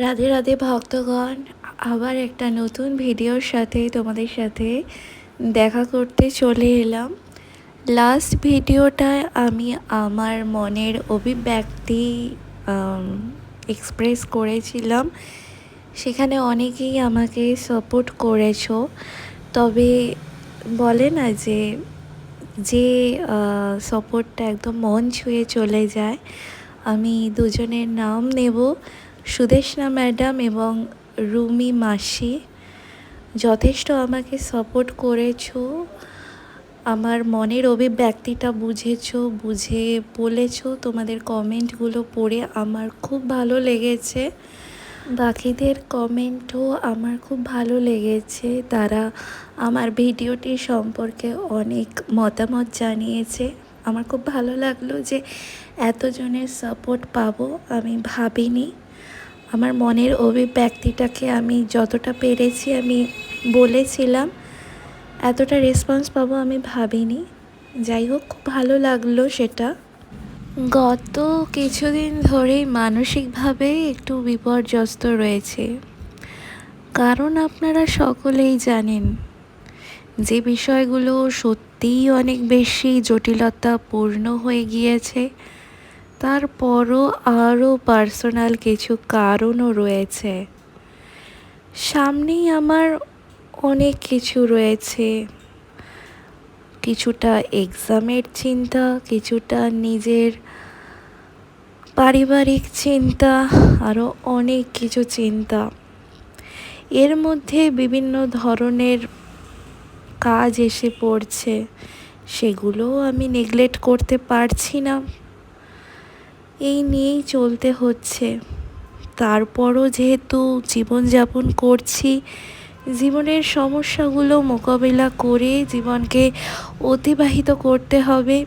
রাধে রাধে ভক্তগণ, আবার একটা নতুন ভিডিওর সাথে তোমাদের সাথে দেখা করতে চলে এলাম। লাস্ট ভিডিওটায় আমি আমার মনের অভিব্যক্তি এক্সপ্রেস করেছিলাম। সেখানে অনেকেই আমাকে সাপোর্ট করেছ। তবে বলে না যে যে সাপোর্টটা একদম মন ছুঁয়ে চলে যায়, আমি দুজনের নাম নেব। সুদেশনা ম্যাডাম এবং রুমি মাসি, যথেষ্ট আমাকে সাপোর্ট করেছ, আমার মনের অভিব্যক্তিটা বুঝেছ, বুঝে বলেছ, তোমাদের কমেন্টগুলো পড়ে আমার খুব ভালো লেগেছে। বাকিদের কমেন্টও আমার খুব ভালো লেগেছে, তারা আমার ভিডিওটি সম্পর্কে অনেক মতামত জানিয়েছে। আমার খুব ভালো লাগল যে এতজনের সাপোর্ট পাবো, আমি ভাবিনি। আমার মনের অভিব্যক্তিটাকে আমি যতটা পেরেছি আমি বলেছিলাম, এতটা রেসপন্স পাবো আমি ভাবিনি। যাই হোক, খুব ভালো লাগল সেটা। গত কিছুদিন ধরেই মানসিকভাবে একটু বিপর্যস্ত রয়েছে। কারণ আপনারা সকলেই জানেন, যে বিষয়গুলো সত্যিই অনেক বেশি জটিলতাপূর্ণ হয়ে গিয়েছে। তারপরও আরও পার্সোনাল কিছু কারণও রয়েছে। সামনেই আমার অনেক কিছু রয়েছে। কিছুটা এক্সামের চিন্তা, কিছুটা নিজের পারিবারিক চিন্তা, আরও অনেক কিছু চিন্তা। এর মধ্যে বিভিন্ন ধরনের কাজ এসে পড়ছে। সেগুলোও আমি নেগলেক্ট করতে পারছি না। এই নিয়েই চলতে হচ্ছে। তারপরও যেহেতু জীবনযাপন করছি, জীবনের সমস্যাগুলো মোকাবিলা করে জীবনকে অতিবাহিত করতে হবে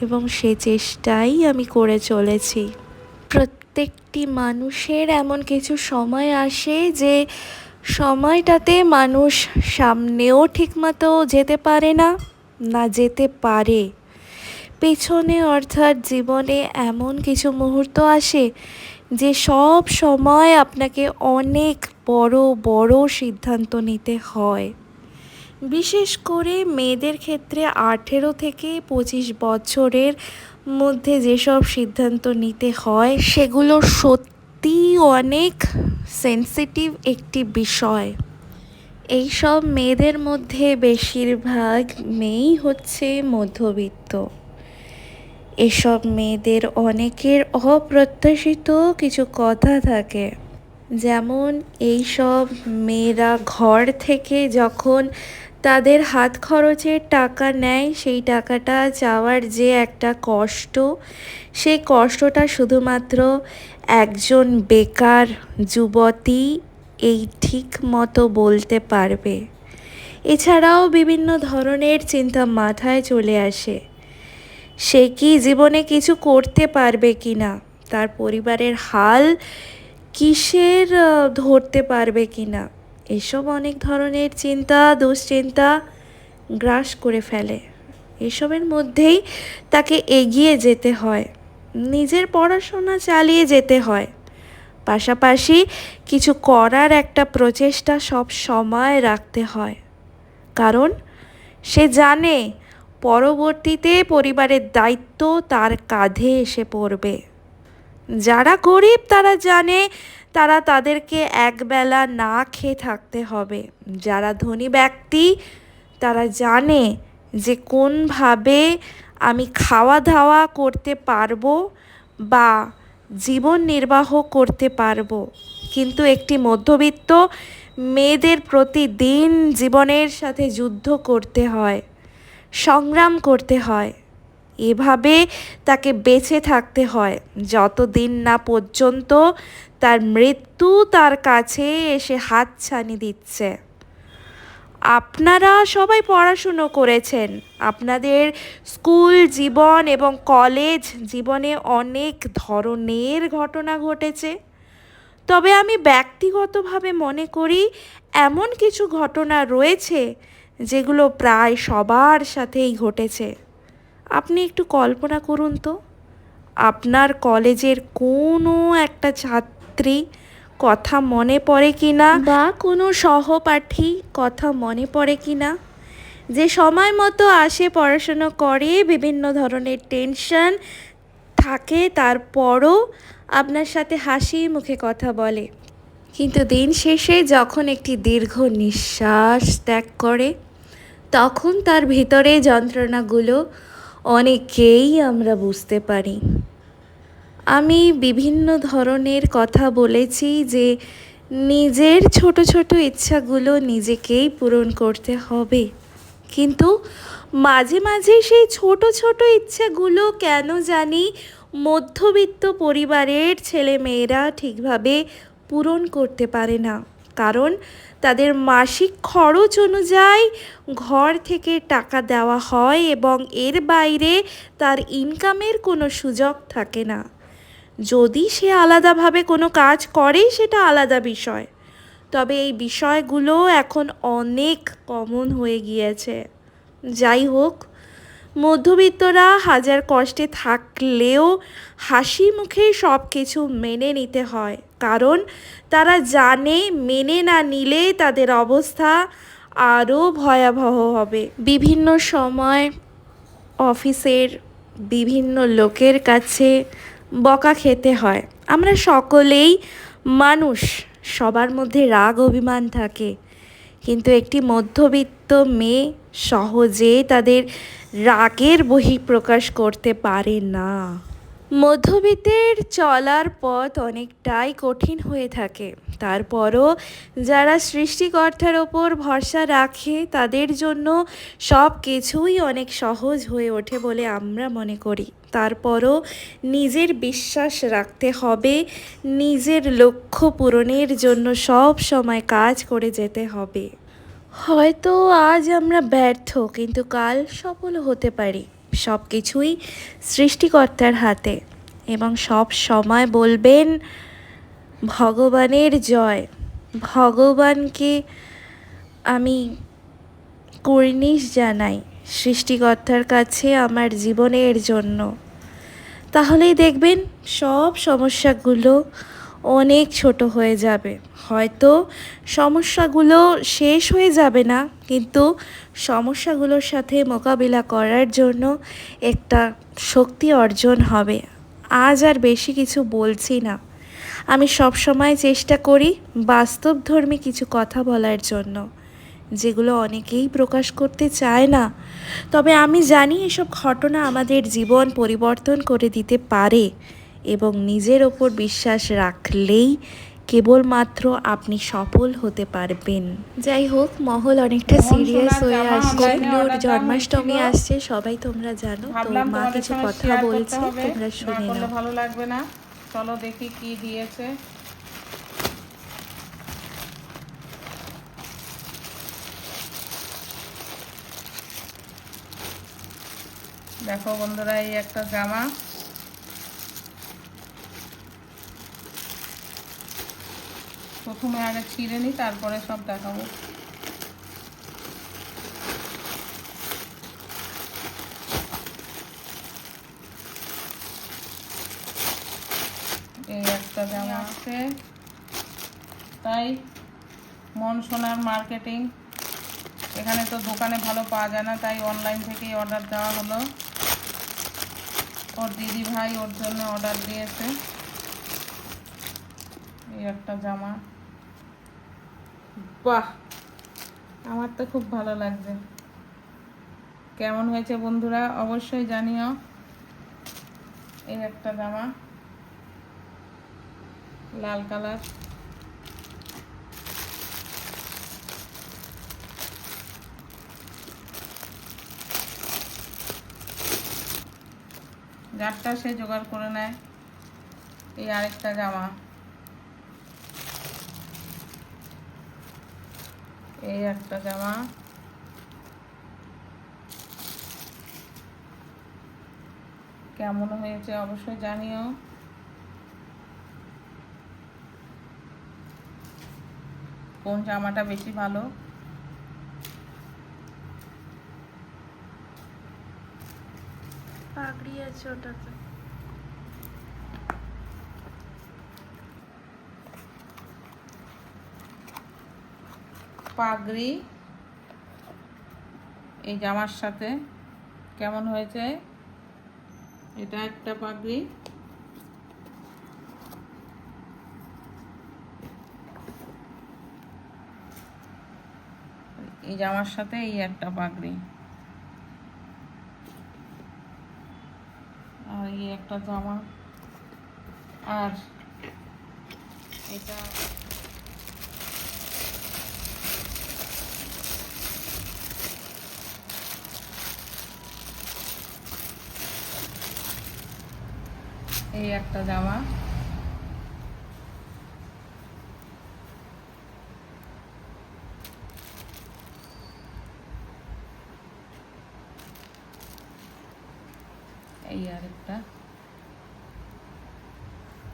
এবং সে চেষ্টাই আমি করে চলেছি। প্রত্যেকটি মানুষের এমন কিছু সময় আসে যে সময়টাতে মানুষ সামনেও ঠিকমতো যেতে পারে না না যেতে পারে। পেছনে অর্থাৎ জীবনে এমন কিছু মুহূর্ত আসে যে সব সময় আপনাকে অনেক বড় বড় সিদ্ধান্ত নিতে হয়। বিশেষ করে মেয়েদের ক্ষেত্রে আঠেরো থেকে পঁচিশ বছরের মধ্যে যেসব সিদ্ধান্ত নিতে হয়, সেগুলো সত্যি অনেক সেন্সিটিভ একটি বিষয়। এইসব মেয়েদের মধ্যে বেশিরভাগ মেয়েই হচ্ছে মধ্যবিত্ত। এসব মেয়েদের অনেকের অপ্রত্যাশিত কিছু কথা থাকে। যেমন, এইসব মেয়েরা ঘর থেকে যখন তাদের হাত খরচের টাকা নেয়, সেই টাকাটা চাওয়ার যে একটা কষ্ট, সেই কষ্টটা শুধুমাত্র একজন বেকার যুবতী এই ঠিক মতো বলতে পারবে। এছাড়াও বিভিন্ন ধরনের চিন্তা মাথায় চলে আসে। সে কি জীবনে কিছু করতে পারবে কি না? তার পরিবারের হাল কিসের ধরতে পারবে কি না? এসব অনেক ধরনের চিন্তা, দুশ্চিন্তা গ্রাস করে ফেলে। এসবের মধ্যেই তাকে এগিয়ে যেতে হয়। নিজের পড়াশোনা চালিয়ে যেতে হয়। পাশাপাশি কিছু করার একটা প্রচেষ্টা সব সময় রাখতে হয়। কারণ সে জানে পরবর্তীতে পরিবারের দায়িত্ব তার কাঁধে এসে পড়বে। যারা গরিব, তারা জানে তারা তাদেরকে একবেলা না খেয়ে থাকতে হবে। যারা ধনী ব্যক্তি, তারা জানে যে কোনভাবে আমি খাওয়া দাওয়া করতে পারব বা জীবন নির্বাহ করতে পারব। কিন্তু একটি মধ্যবিত্ত মেয়েদের প্রতিদিন জীবনের সাথে যুদ্ধ করতে হয়। সংগ্রাম করতে হয়। এভাবে তাকে বেঁচে থাকতে হয়। যতদিন না পর্যন্ত তার মৃত্যু তার কাছে এসে হাত ছানি দিচ্ছে। আপনারা সবাই পড়াশুনো করেছেন। আপনাদের স্কুল জীবন এবং কলেজ জীবনে অনেক ধরনের ঘটনা ঘটেছে। তবে আমি ব্যক্তিগতভাবে মনে করি, এমন কিছু ঘটনা রয়েছে যেগুলো প্রায় সবার সাথেই ঘটেছে। আপনি একটু কল্পনা করুন তো, আপনার কলেজের কোনো একটা ছাত্রী কথা মনে পড়ে কি না? বা কোনো সহপাঠী কথা মনে পড়ে কি না? যে সময় মতো আসে পড়াশুনো করে, বিভিন্ন ধরনের টেনশন থাকে, তারপরও আপনার সাথে হাসি মুখে কথা বলে। কিন্তু দিন শেষে যখন একটি দীর্ঘ নিঃশ্বাস ত্যাগ করে তখন তার ভিতরে যন্ত্রণাগুলো অনেকেই আমরা বুঝতে পারি। আমি বিভিন্ন ধরনের কথা বলেছি যে নিজের ছোট ছোট ইচ্ছাগুলো নিজেকেই পূরণ করতে হবে। কিন্তু মাঝে মাঝে সেই ছোট ছোট ইচ্ছাগুলো কেন জানি মধ্যবিত্ত পরিবারের ছেলে মেয়েরা ঠিকভাবে পূরণ করতে পারে না। কারণ তাদের মাসিক খরচ অনুযায়ী ঘর থেকে টাকা দেওয়া হয় এবং এর বাইরে তার ইনকামের কোনো সুযোগ থাকে না। যদি সে আলাদাভাবে কোনো কাজ করে, সেটা আলাদা বিষয়। তবে এই বিষয়গুলো এখন অনেক কমন হয়ে গিয়েছে। যাই হোক মধ্যবিত্তরা হাজার কষ্টে থাকলেও হাসি মুখে সব কিছু মেনে নিতে হয়। কারণ তারা জানে, মেনে না নিলে তাদের অবস্থা আরও ভয়াবহ হবে। বিভিন্ন সময় অফিসের বিভিন্ন লোকের কাছে বকা খেতে হয়। আমরা সকলেই মানুষ, সবার মধ্যে রাগ, অভিমান থাকে। কিন্তু একটি মধ্যবিত্ত মেয়ে সহজে তাদের রাগের বহিঃপ্রকাশ করতে পারে না। মধ্যবিত্তের চলার পথ অনেকটাই কঠিন হয়ে থাকে। তারপরও যারা সৃষ্টিকর্তার ওপর ভরসা রাখে, তাদের জন্য সব কিছুই অনেক সহজ হয়ে ওঠে বলে আমরা মনে করি। তারপরও নিজের বিশ্বাস রাখতে হবে, নিজের লক্ষ্য পূরণের জন্য সব সময় কাজ করে যেতে হবে। হয়তো আজ আমরা ব্যর্থ, কিন্তু কাল সফল হতে পারি। সব কিছুই সৃষ্টিকর্তার হাতে এবং সব সময় বলবেন, ভগবানের জয়। ভগবানকে আমি কর্নিশ জানাই সৃষ্টিকর্তার কাছে আমার জীবনের জন্য। তাহলেই দেখবেন সব সমস্যাগুলো অনেক ছোট হয়ে যাবে। হয়তো সমস্যাগুলো শেষ হয়ে যাবে না, কিন্তু সমস্যাগুলোর সাথে মোকাবিলা করার জন্য একটা শক্তি অর্জন হবে। আজ আর বেশি কিছু বলছি না। আমি সব সময় চেষ্টা করি বাস্তবধর্মী কিছু কথা বলার জন্য, যেগুলো অনেকেই প্রকাশ করতে চায় না। তবে আমি জানি এসব ঘটনা আমাদের জীবন পরিবর্তন করে দিতে পারে। এবং নিজের ওপর বিশ্বাস রাখলেই কেবলমাত্র আপনি সফল হতে পারবেন। যাই হোক মহল অনেকটা সিরিয়াস হয়ে আসছে। জন্মাষ্টমী আসছে সবাই তোমরা জানো। তো মা কিছু কথা বলছে তোমরা শুনে নাও। ভালো লাগবে না। চলো দেখি কি দিয়েছে। দেখো বন্ধুরা এই একটা জামা। প্রথমে আগে ছিঁড়ে নিই তারপরে সব দেখাবো। এই একটা জামা আছে। তাই মন সোনার মার্কেটিং। এখানে তো দোকানে ভালো পাওয়া যায় না তাই অনলাইন থেকেই অর্ডার দেওয়া হলো। ওর দিদি ভাই ওর জন্য অর্ডার দিয়েছে। এই একটা জামা। বাহ, আমার তো খুব ভালো লাগছে। কেমন হয়েছে বন্ধুরা? অবশ্যই জানিও। এই একটা জামা, লাল কালার। যারটা সে জোগাড় করে নেয়, এই আরেকটা জামা। এই একটা জামা। কেমন হয়েছে অবশ্যই জানিও। কোন জামাটা বেশি ভালো? পাগড়ি আছে ওটাতে। পাগড়ি। এই জামার সাথে, কেমন হয়েছে? এটা একটা পাগড়ি। এই জামার সাথে এই একটা পাগড়ি। আর এই একটা জামা। আর এটা এই একটা জামা। এই আরেকটা।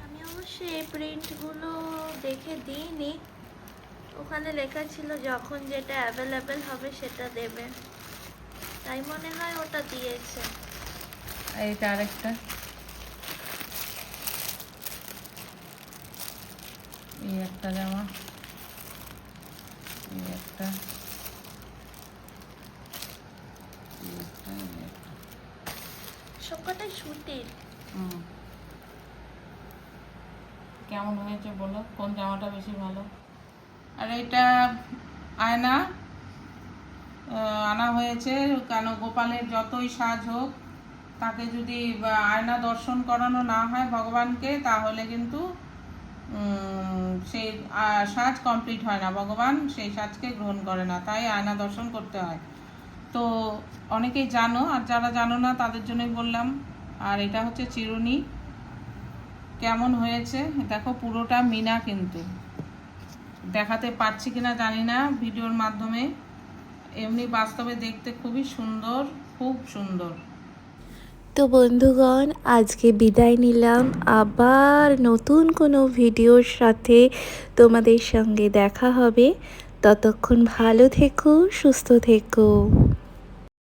আমি অবশ্য এই প্রিন্টগুলো দেখে দিইনি। ওখানে লেখা ছিল যখন যেটা অ্যাভেলেবেল হবে সেটা দেবে। তাই মনে হয় ওটা দিয়েছে। আর এটা আরেকটা। এই একটা জামা এই একটা। সবকটাই সুতির। কেমন হয়েছে বলো? কোন জামাটা বেশি ভালো? আর এটা আয়না আনা হয়েছে কেন গোপালের যতই সাজ হোক তাকে যদি আয়না দর্শন করানো না হয় ভগবানকে তাহলে কিন্তু সেই সাজ কমপ্লিট হয় না। ভগবান সেই সাজকে গ্রহণ করে না, তাই আয়না দর্শন করতে হয়। তো অনেকেই জানো, আর যারা জানো না, তাদের জন্যই বললাম। আর এটা হচ্ছে চিরুনি। কেমন হয়েছে? দেখো, পুরোটা মিনা কিন্তু। দেখাতে পারছি কিনা জানি না ভিডিওর মাধ্যমে। এমনি বাস্তবে দেখতে খুবই সুন্দর, খুব সুন্দর। তো বন্ধুগণ, আজকে বিদায় নিলাম। আবার নতুন কোনো ভিডিওর সাথে তোমাদের সঙ্গে দেখা হবে। ততক্ষণ ভালো থেকো, সুস্থ থেকো।